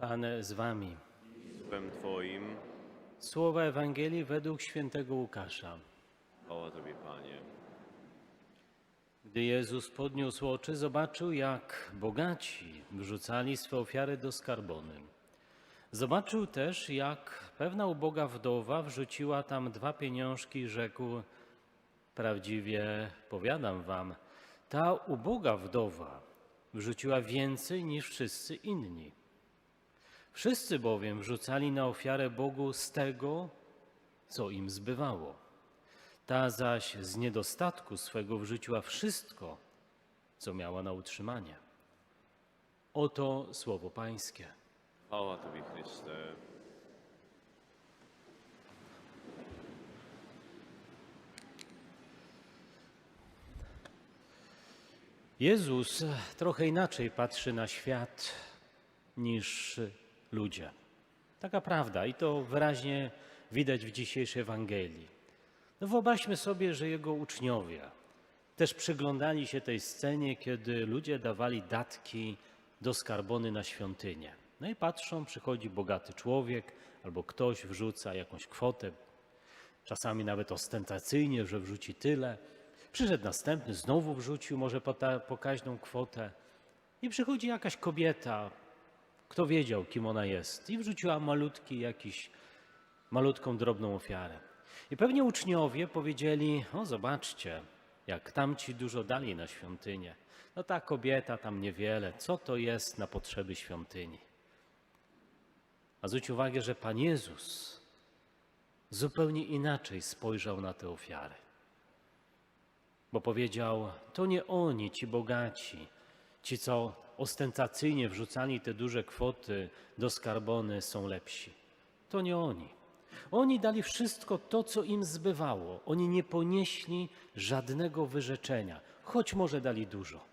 Pan z wami. Duchem Twoim, Słowa Ewangelii według świętego Łukasza. chwała Tobie, Panie. Gdy Jezus podniósł oczy, zobaczył, jak bogaci wrzucali swe ofiary do skarbony. Zobaczył też, jak pewna uboga wdowa wrzuciła tam dwa pieniążki i rzekł: Prawdziwie powiadam wam, ta uboga wdowa wrzuciła więcej niż wszyscy inni. Wszyscy bowiem wrzucali na ofiarę Bogu z tego, co im zbywało. Ta zaś z niedostatku swego wrzuciła wszystko, co miała na utrzymanie. Oto słowo Pańskie. Chwała Tobie, Chryste. Jezus trochę inaczej patrzy na świat niż ludzie. Taka prawda i to wyraźnie widać w dzisiejszej Ewangelii. No wyobraźmy sobie, że jego uczniowie też przyglądali się tej scenie, kiedy ludzie dawali datki do skarbony na świątynię. No i patrzą, przychodzi bogaty człowiek albo ktoś wrzuca jakąś kwotę, czasami nawet ostentacyjnie, że wrzuci tyle. Przyszedł następny, znowu wrzucił może pokaźną kwotę. I przychodzi jakaś kobieta, kto wiedział, kim ona jest, i wrzuciła malutki jakiś, malutką, drobną ofiarę. I pewnie uczniowie powiedzieli, o zobaczcie, jak tamci dużo dali na świątynię. No ta kobieta tam niewiele, co to jest na potrzeby świątyni? A zwróć uwagę, że Pan Jezus zupełnie inaczej spojrzał na te ofiary. Bo powiedział: To nie oni, ci bogaci, ci, co ostentacyjnie wrzucali te duże kwoty do skarbony, są lepsi. To nie oni. Oni dali wszystko to, co im zbywało. Oni nie ponieśli żadnego wyrzeczenia, choć może dali dużo.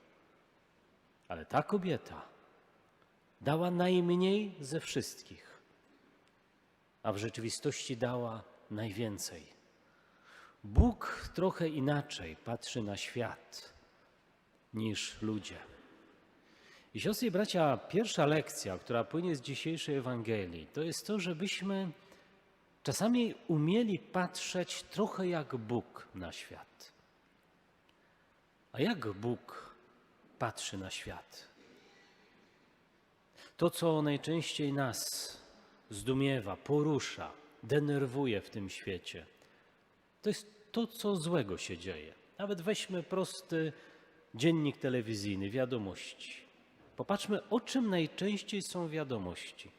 Ale ta kobieta dała najmniej ze wszystkich, a w rzeczywistości dała najwięcej. Bóg trochę inaczej patrzy na świat niż ludzie. I siostry i bracia, pierwsza lekcja, która płynie z dzisiejszej Ewangelii, to jest to, żebyśmy czasami umieli patrzeć trochę jak Bóg na świat. A jak Bóg patrzy na świat? To, co najczęściej nas zdumiewa, porusza, denerwuje w tym świecie, to jest to, co złego się dzieje. Nawet weźmy prosty dziennik telewizyjny, wiadomości. Popatrzmy, o czym najczęściej są wiadomości.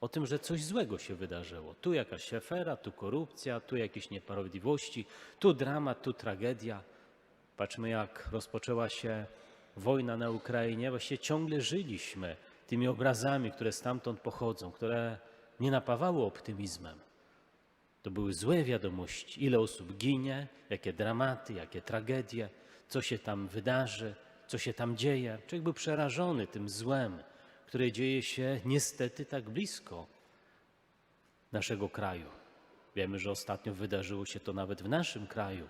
O tym, że coś złego się wydarzyło. Tu jakaś afera, tu korupcja, tu jakieś nieprawidłowości, tu dramat, tu tragedia. Patrzmy, jak rozpoczęła się wojna na Ukrainie. Właściwie ciągle żyliśmy tymi obrazami, które stamtąd pochodzą, które nie napawały optymizmem. To były złe wiadomości. Ile osób ginie, jakie dramaty, jakie tragedie, co się tam wydarzy, co się tam dzieje. Człowiek był przerażony tym złem, które dzieje się niestety tak blisko naszego kraju. Wiemy, że ostatnio wydarzyło się to nawet w naszym kraju,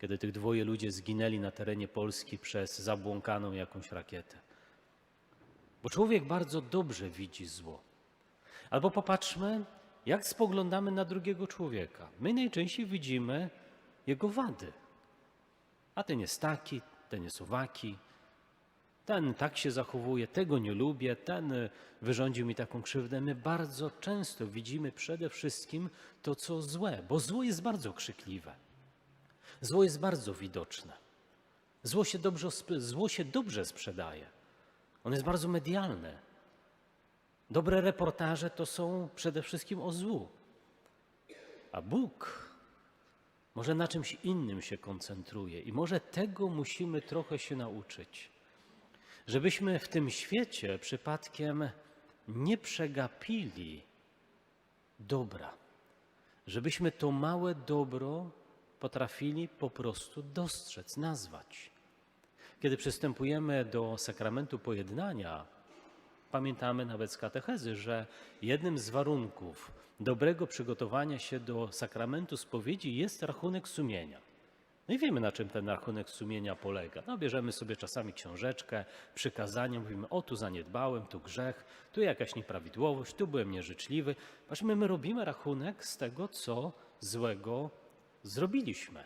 kiedy tych dwoje ludzie zginęli na terenie Polski przez zabłąkaną jakąś rakietę. Bo człowiek bardzo dobrze widzi zło. Albo popatrzmy, jak spoglądamy na drugiego człowieka. My najczęściej widzimy jego wady. A ten jest taki, ten jest owaki, ten tak się zachowuje, tego nie lubię, ten y, wyrządził mi taką krzywdę. My bardzo często widzimy przede wszystkim to, co złe, bo zło jest bardzo krzykliwe. Zło jest bardzo widoczne. Zło się dobrze, zło się dobrze sprzedaje. On jest bardzo medialne. Dobre reportaże to są przede wszystkim o złu. A Bóg może na czymś innym się koncentruje i może tego musimy trochę się nauczyć. Żebyśmy w tym świecie przypadkiem nie przegapili dobra. Żebyśmy to małe dobro potrafili po prostu dostrzec, nazwać. Kiedy przystępujemy do sakramentu pojednania, Pamiętamy nawet z katechezy, że jednym z warunków dobrego przygotowania się do sakramentu spowiedzi jest rachunek sumienia. No i wiemy, na czym ten rachunek sumienia polega. No, bierzemy sobie czasami książeczkę, przykazania, mówimy, o tu zaniedbałem, tu grzech, tu jakaś nieprawidłowość, tu byłem nieżyczliwy. Patrzmy, my robimy rachunek z tego, co złego zrobiliśmy.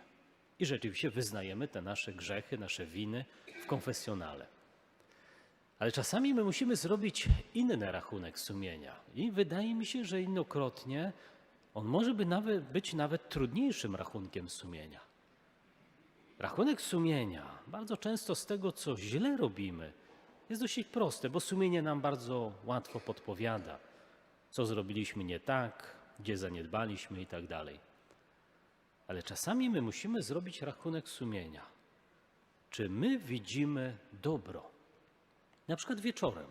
I rzeczywiście wyznajemy te nasze grzechy, nasze winy w konfesjonale. Ale czasami my musimy zrobić inny rachunek sumienia. I wydaje mi się, że innokrotnie on może by nawet, być nawet trudniejszym rachunkiem sumienia. Rachunek sumienia, bardzo często z tego, co źle robimy, jest dosyć proste, bo sumienie nam bardzo łatwo podpowiada, co zrobiliśmy nie tak, gdzie zaniedbaliśmy i tak dalej. Ale czasami my musimy zrobić rachunek sumienia. Czy my widzimy dobro? Na przykład wieczorem.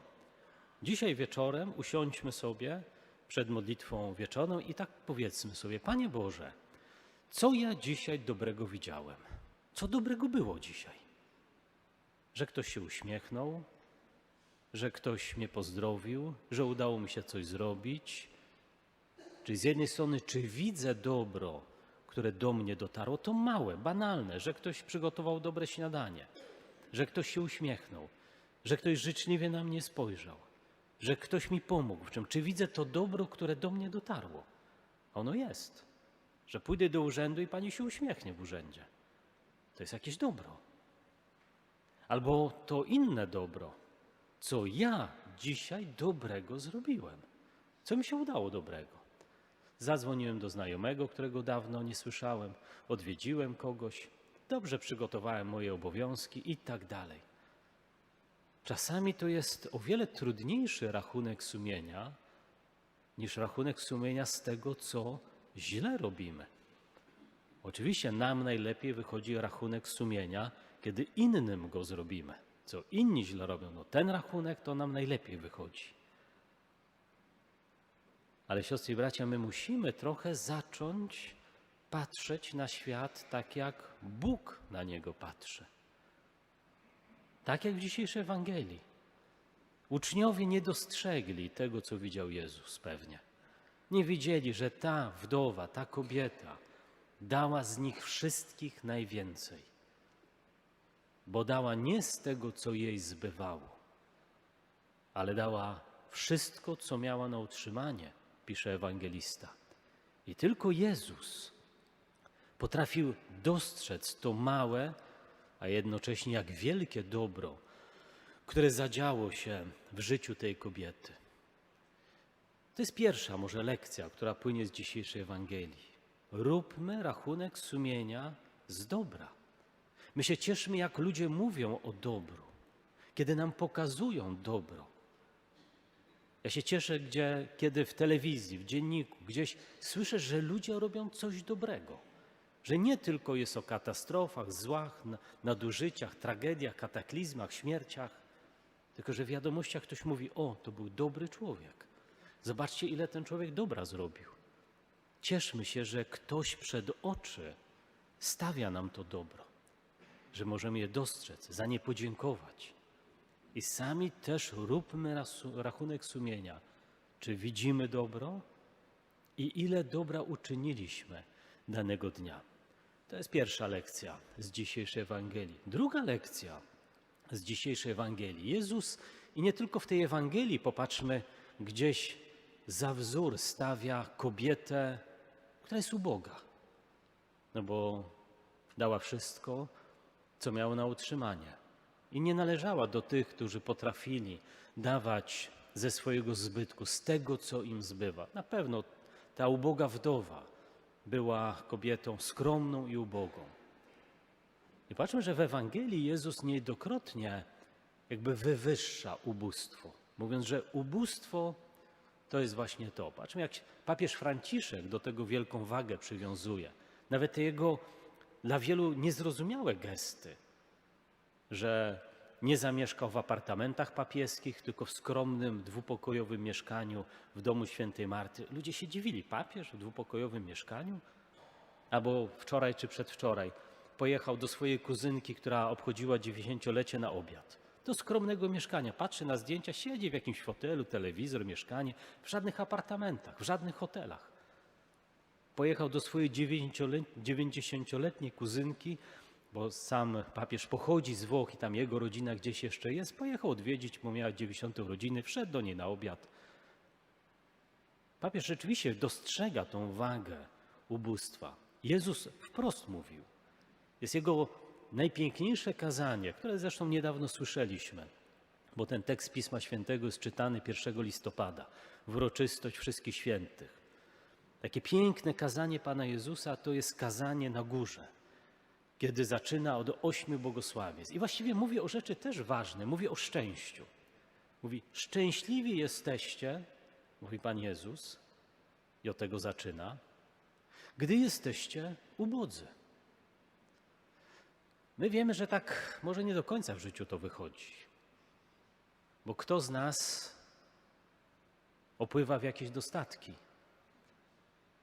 Dzisiaj wieczorem usiądźmy sobie przed modlitwą wieczorną i tak powiedzmy sobie: Panie Boże, co ja dzisiaj dobrego widziałem? Co dobrego było dzisiaj? Że ktoś się uśmiechnął, że ktoś mnie pozdrowił, że udało mi się coś zrobić. Czyli z jednej strony, czy widzę dobro, które do mnie dotarło, to małe, banalne, że ktoś przygotował dobre śniadanie, że ktoś się uśmiechnął, że ktoś życzliwie na mnie spojrzał, że ktoś mi pomógł w czym. Czy widzę to dobro, które do mnie dotarło? Ono jest. Że pójdę do urzędu i pani się uśmiechnie w urzędzie. To jest jakieś dobro. Albo to inne dobro, co ja dzisiaj dobrego zrobiłem. Co mi się udało dobrego? Zadzwoniłem do znajomego, którego dawno nie słyszałem, odwiedziłem kogoś, dobrze przygotowałem moje obowiązki i tak dalej. Czasami to jest o wiele trudniejszy rachunek sumienia niż rachunek sumienia z tego, co źle robimy. Oczywiście nam najlepiej wychodzi rachunek sumienia, kiedy innym go zrobimy. Co inni źle robią, no ten rachunek to nam najlepiej wychodzi. Ale siostry i bracia, my musimy trochę zacząć patrzeć na świat tak, jak Bóg na niego patrzy. Tak jak w dzisiejszej Ewangelii. Uczniowie nie dostrzegli tego, co widział Jezus pewnie. Nie widzieli, że ta wdowa, ta kobieta dała z nich wszystkich najwięcej, bo dała nie z tego, co jej zbywało, ale dała wszystko, co miała na utrzymanie, pisze ewangelista. I tylko Jezus potrafił dostrzec to małe, a jednocześnie jak wielkie dobro, które zadziało się w życiu tej kobiety. To jest pierwsza może lekcja, która płynie z dzisiejszej Ewangelii. Róbmy rachunek sumienia z dobra. My się cieszmy, jak ludzie mówią o dobru, kiedy nam pokazują dobro. Ja się cieszę, gdzie, kiedy w telewizji, w dzienniku, gdzieś słyszę, że ludzie robią coś dobrego. Że nie tylko jest o katastrofach, złach, na- nadużyciach, tragediach, kataklizmach, śmierciach, tylko że w wiadomościach ktoś mówi: O, to był dobry człowiek. Zobaczcie, ile ten człowiek dobra zrobił. Cieszmy się, że ktoś przed oczy stawia nam to dobro, że możemy je dostrzec, za nie podziękować. I sami też róbmy rachunek sumienia, czy widzimy dobro i ile dobra uczyniliśmy danego dnia. To jest pierwsza lekcja z dzisiejszej Ewangelii. Druga lekcja z dzisiejszej Ewangelii. Jezus, i nie tylko w tej Ewangelii, popatrzmy, gdzieś za wzór stawia kobietę, która jest uboga. No bo dała wszystko, co miała na utrzymanie. I nie należała do tych, którzy potrafili dawać ze swojego zbytku, z tego, co im zbywa. Na pewno ta uboga wdowa była kobietą skromną i ubogą. I patrzmy, że w Ewangelii Jezus niejednokrotnie jakby wywyższa ubóstwo, mówiąc, że ubóstwo to jest właśnie to. Patrzmy, jak papież Franciszek do tego wielką wagę przywiązuje. Nawet te jego dla wielu niezrozumiałe gesty, że nie zamieszkał w apartamentach papieskich, tylko w skromnym, dwupokojowym mieszkaniu w domu świętej Marty. Ludzie się dziwili, papież w dwupokojowym mieszkaniu? Albo wczoraj czy przedwczoraj pojechał do swojej kuzynki, która obchodziła 90-lecie na obiad. Do skromnego mieszkania. Patrzy na zdjęcia, siedzi w jakimś fotelu, telewizor, mieszkanie, w żadnych apartamentach, w żadnych hotelach. pojechał do swojej 90-letniej kuzynki, bo sam papież pochodzi z Włoch i tam jego rodzina gdzieś jeszcze jest. Pojechał odwiedzić, bo miała 90 urodziny, wszedł do niej na obiad. Papież rzeczywiście dostrzega tą wagę ubóstwa. Jezus wprost mówił. Jest jego najpiękniejsze kazanie, które zresztą niedawno słyszeliśmy, bo ten tekst Pisma Świętego jest czytany 1 listopada, w uroczystość Wszystkich Świętych. Takie piękne kazanie Pana Jezusa to jest kazanie na górze, kiedy zaczyna od ośmiu błogosławieństw. I właściwie mówi o rzeczy też ważnej, mówi o szczęściu. Mówi, szczęśliwi jesteście, mówi Pan Jezus, i od tego zaczyna, gdy jesteście ubodzy. My wiemy, że tak może nie do końca w życiu to wychodzi. Bo kto z nas opływa w jakieś dostatki?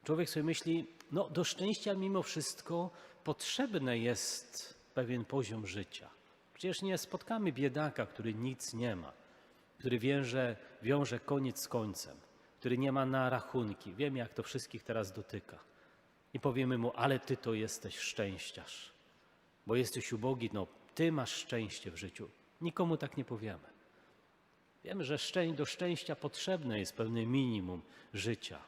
Człowiek sobie myśli, no do szczęścia mimo wszystko potrzebny jest pewien poziom życia. Przecież nie spotkamy biedaka, który nic nie ma, który wiąże, wiąże koniec z końcem, który nie ma na rachunki. Wiemy, jak to wszystkich teraz dotyka. I powiemy mu, ale ty to jesteś szczęściarz, bo jesteś ubogi, no ty masz szczęście w życiu. Nikomu tak nie powiemy. Wiemy, że szczę- do szczęścia potrzebne jest pewne minimum życia,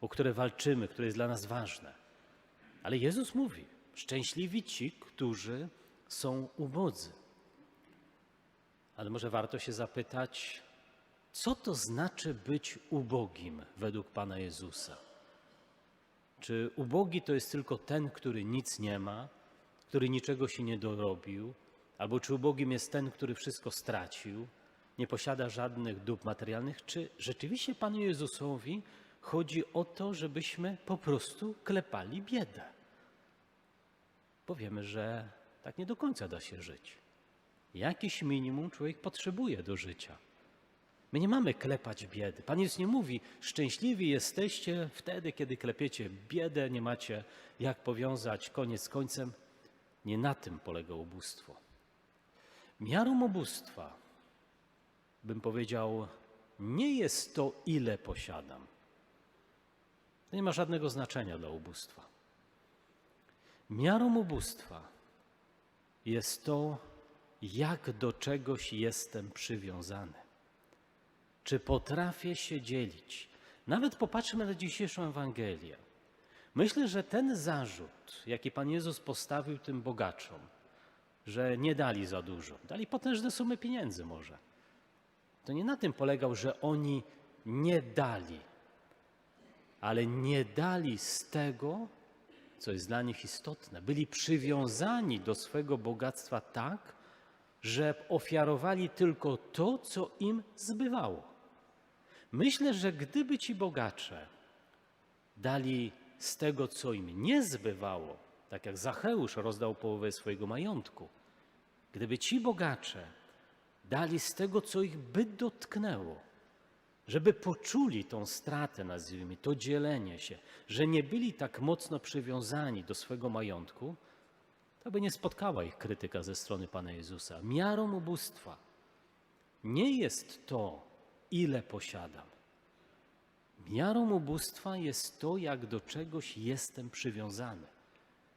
o które walczymy, które jest dla nas ważne. Ale Jezus mówi: szczęśliwi ci, którzy są ubodzy. Ale może warto się zapytać, co to znaczy być ubogim według Pana Jezusa? Czy ubogi to jest tylko ten, który nic nie ma, który niczego się nie dorobił, albo czy ubogim jest ten, który wszystko stracił, nie posiada żadnych dóbr materialnych? Czy rzeczywiście Panu Jezusowi chodzi o to, żebyśmy po prostu klepali biedę? Powiemy, że tak nie do końca da się żyć. Jakiś minimum człowiek potrzebuje do życia. My nie mamy klepać biedy. Pan Jezus nie mówi, szczęśliwi jesteście wtedy, kiedy klepiecie biedę, nie macie jak powiązać koniec z końcem. Nie na tym polega ubóstwo. Miarą ubóstwa, bym powiedział, nie jest to, ile posiadam. To nie ma żadnego znaczenia dla ubóstwa. Miarą ubóstwa jest to, jak do czegoś jestem przywiązany. Czy potrafię się dzielić? Nawet popatrzmy na dzisiejszą Ewangelię. Myślę, że ten zarzut, jaki Pan Jezus postawił tym bogaczom, że nie dali za dużo, dali potężne sumy pieniędzy może, to nie na tym polegał, że oni nie dali, ale nie dali z tego, co jest dla nich istotne. Byli przywiązani do swego bogactwa tak, że ofiarowali tylko to, co im zbywało. Myślę, że gdyby ci bogacze dali z tego, co im nie zbywało, tak jak Zacheusz rozdał połowę swojego majątku, gdyby ci bogacze dali z tego, co ich by dotknęło, żeby poczuli tą stratę, nazwijmy, to dzielenie się, że nie byli tak mocno przywiązani do swego majątku, to by nie spotkała ich krytyka ze strony Pana Jezusa. Miarą ubóstwa nie jest to, ile posiadam. Miarą ubóstwa jest to, jak do czegoś jestem przywiązany,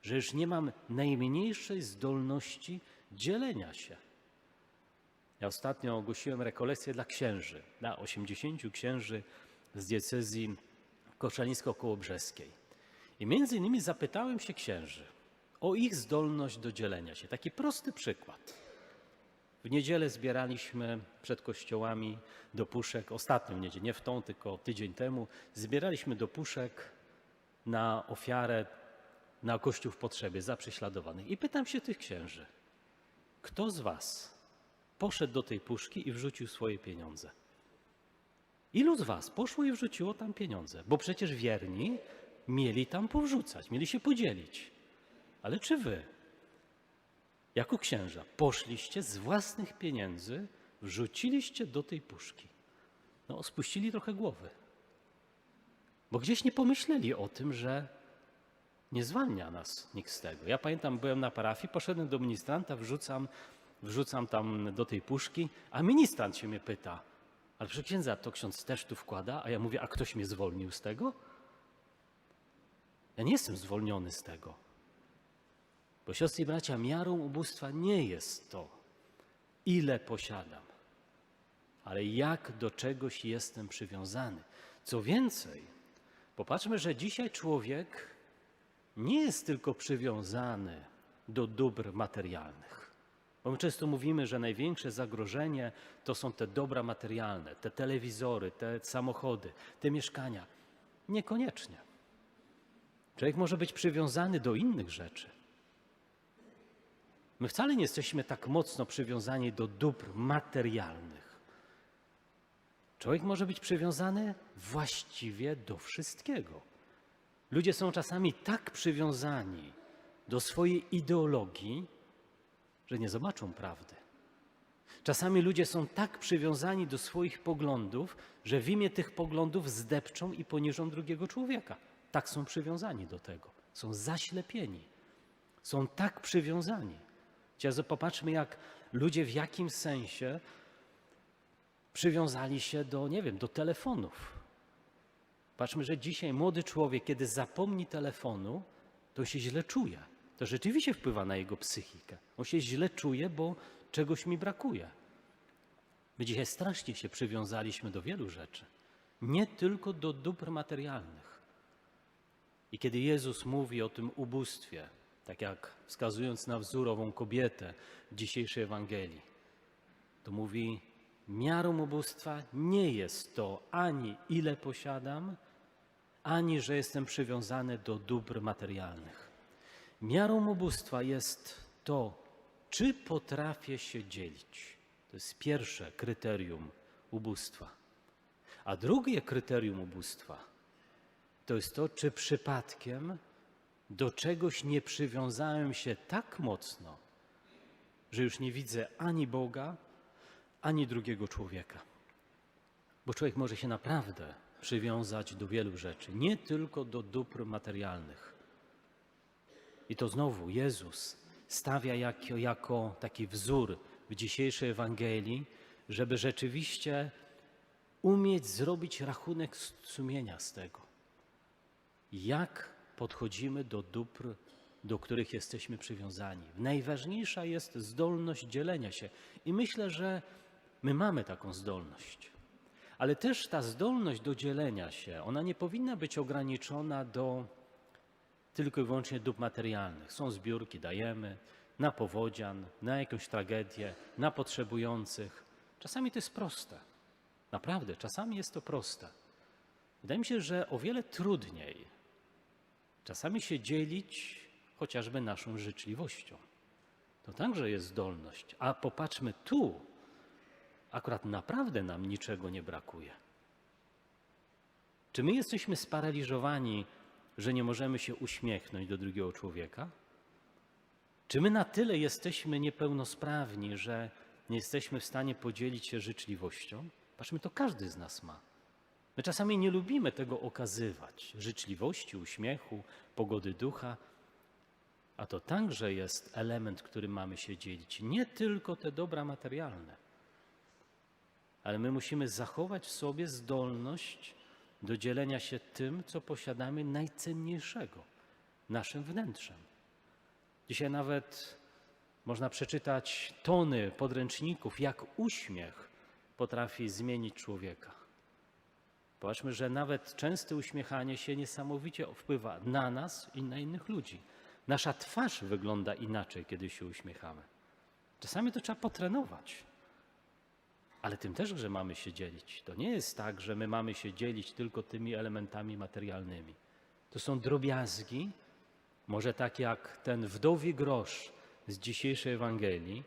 że już nie mam najmniejszej zdolności dzielenia się. Ja ostatnio ogłosiłem rekolekcję dla księży, dla 80 księży z diecezji koszalińsko-kołobrzeskiej. I między innymi zapytałem się księży o ich zdolność do dzielenia się. Taki prosty przykład. W niedzielę zbieraliśmy przed kościołami do puszek, ostatnią niedzielę, nie w tą, tylko tydzień temu, zbieraliśmy do puszek na ofiarę na kościół w potrzebie za prześladowanych. I pytam się tych księży, kto z was poszedł do tej puszki i wrzucił swoje pieniądze? Ilu z was poszło i wrzuciło tam pieniądze? Bo przecież wierni mieli tam powrzucać, mieli się podzielić. Ale czy wy, jako księża, poszliście z własnych pieniędzy, wrzuciliście do tej puszki? No, spuścili trochę głowy. Bo gdzieś nie pomyśleli o tym, że nie zwalnia nas nikt z tego. Ja pamiętam, byłem na parafii, poszedłem do ministranta, wrzucam, wrzucam tam do tej puszki, a ministrant się mnie pyta, ale proszę księdza, to ksiądz też tu wkłada? A ja mówię, a ktoś mnie zwolnił z tego? Ja nie jestem zwolniony z tego. Bo siostry i bracia, miarą ubóstwa nie jest to, ile posiadam, ale jak do czegoś jestem przywiązany. Co więcej, popatrzmy, że dzisiaj człowiek nie jest tylko przywiązany do dóbr materialnych. Bo my często mówimy, że największe zagrożenie to są te dobra materialne, te telewizory, te samochody, te mieszkania. Niekoniecznie. Człowiek może być przywiązany do innych rzeczy. My wcale nie jesteśmy tak mocno przywiązani do dóbr materialnych. Człowiek może być przywiązany właściwie do wszystkiego. Ludzie są czasami tak przywiązani do swojej ideologii, że nie zobaczą prawdy. Czasami ludzie są tak przywiązani do swoich poglądów, że w imię tych poglądów zdepczą i poniżą drugiego człowieka. Tak są przywiązani do tego. Są zaślepieni. Są tak przywiązani. Popatrzmy, jak ludzie w jakim sensie przywiązali się do, nie wiem, do telefonów. Patrzmy, że dzisiaj młody człowiek, kiedy zapomni telefonu, to się źle czuje. To rzeczywiście wpływa na jego psychikę. On się źle czuje, bo czegoś mi brakuje. My dzisiaj strasznie się przywiązaliśmy do wielu rzeczy, nie tylko do dóbr materialnych. I kiedy Jezus mówi o tym ubóstwie, tak jak wskazując na wzorową kobietę w dzisiejszej Ewangelii, to mówi: Miarą ubóstwa nie jest to ani ile posiadam, ani że jestem przywiązany do dóbr materialnych. Miarą ubóstwa jest to, czy potrafię się dzielić. To jest pierwsze kryterium ubóstwa. A drugie kryterium ubóstwa to jest to, czy przypadkiem do czegoś nie przywiązałem się tak mocno, że już nie widzę ani Boga, ani drugiego człowieka. Bo człowiek może się naprawdę przywiązać do wielu rzeczy, nie tylko do dóbr materialnych. I to znowu Jezus stawia jako, jako taki wzór w dzisiejszej Ewangelii, żeby rzeczywiście umieć zrobić rachunek sumienia z tego. Jak podchodzimy do dóbr, do których jesteśmy przywiązani. Najważniejsza jest zdolność dzielenia się. I myślę, że my mamy taką zdolność. Ale też ta zdolność do dzielenia się, ona nie powinna być ograniczona do tylko i wyłącznie dóbr materialnych. Są zbiórki, dajemy na powodzian, na jakąś tragedię, na potrzebujących. Czasami to jest proste. Naprawdę, czasami jest to proste. Wydaje mi się, że o wiele trudniej czasami się dzielić chociażby naszą życzliwością. To także jest zdolność. A popatrzmy tu, akurat naprawdę nam niczego nie brakuje. Czy my jesteśmy sparaliżowani, że nie możemy się uśmiechnąć do drugiego człowieka? Czy my na tyle jesteśmy niepełnosprawni, że nie jesteśmy w stanie podzielić się życzliwością? Patrzmy, to każdy z nas ma. My czasami nie lubimy tego okazywać życzliwości, uśmiechu, pogody ducha, a to także jest element, którym mamy się dzielić. Nie tylko te dobra materialne, ale my musimy zachować w sobie zdolność do dzielenia się tym, co posiadamy najcenniejszego naszym wnętrzem. Dzisiaj nawet można przeczytać tony podręczników, jak uśmiech potrafi zmienić człowieka. Popatrzmy, że nawet częste uśmiechanie się niesamowicie wpływa na nas i na innych ludzi. Nasza twarz wygląda inaczej, kiedy się uśmiechamy. Czasami to trzeba potrenować. Ale tym też, że mamy się dzielić. To nie jest tak, że my mamy się dzielić tylko tymi elementami materialnymi. To są drobiazgi, może tak jak ten wdowi grosz z dzisiejszej Ewangelii,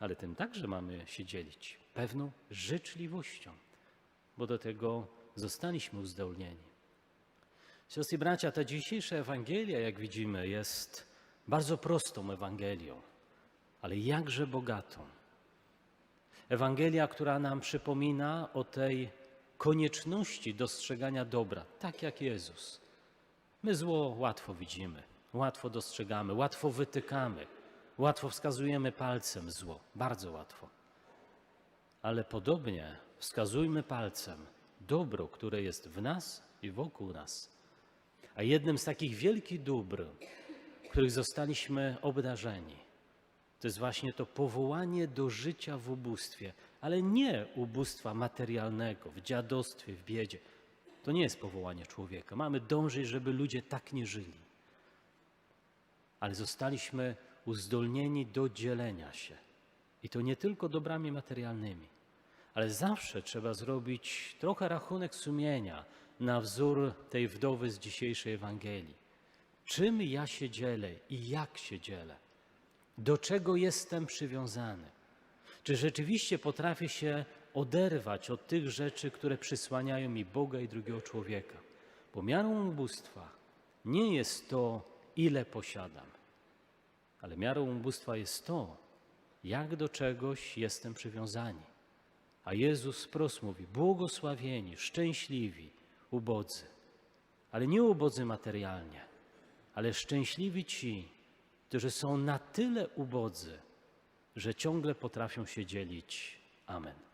ale tym także mamy się dzielić pewną życzliwością, bo do tego zostaliśmy uzdolnieni. Siostry i bracia, ta dzisiejsza Ewangelia, jak widzimy, jest bardzo prostą Ewangelią, ale jakże bogatą. Ewangelia, która nam przypomina o tej konieczności dostrzegania dobra, tak jak Jezus. My zło łatwo widzimy, łatwo dostrzegamy, łatwo wytykamy, łatwo wskazujemy palcem zło, bardzo łatwo. Ale podobnie wskazujmy palcem dobro, które jest w nas i wokół nas. A jednym z takich wielkich dóbr, których zostaliśmy obdarzeni, to jest właśnie to powołanie do życia w ubóstwie, ale nie ubóstwa materialnego, w dziadostwie, w biedzie. To nie jest powołanie człowieka. Mamy dążyć, żeby ludzie tak nie żyli. Ale zostaliśmy uzdolnieni do dzielenia się. I to nie tylko dobrami materialnymi, ale zawsze trzeba zrobić trochę rachunek sumienia na wzór tej wdowy z dzisiejszej Ewangelii. Czym ja się dzielę i jak się dzielę? Do czego jestem przywiązany? Czy rzeczywiście potrafię się oderwać od tych rzeczy, które przysłaniają mi Boga i drugiego człowieka? Bo miarą ubóstwa nie jest to, ile posiadam, ale miarą ubóstwa jest to, jak do czegoś jestem przywiązani. A Jezus wprost mówi: błogosławieni, szczęśliwi, ubodzy, ale nie ubodzy materialnie, ale szczęśliwi ci, którzy są na tyle ubodzy, że ciągle potrafią się dzielić. Amen.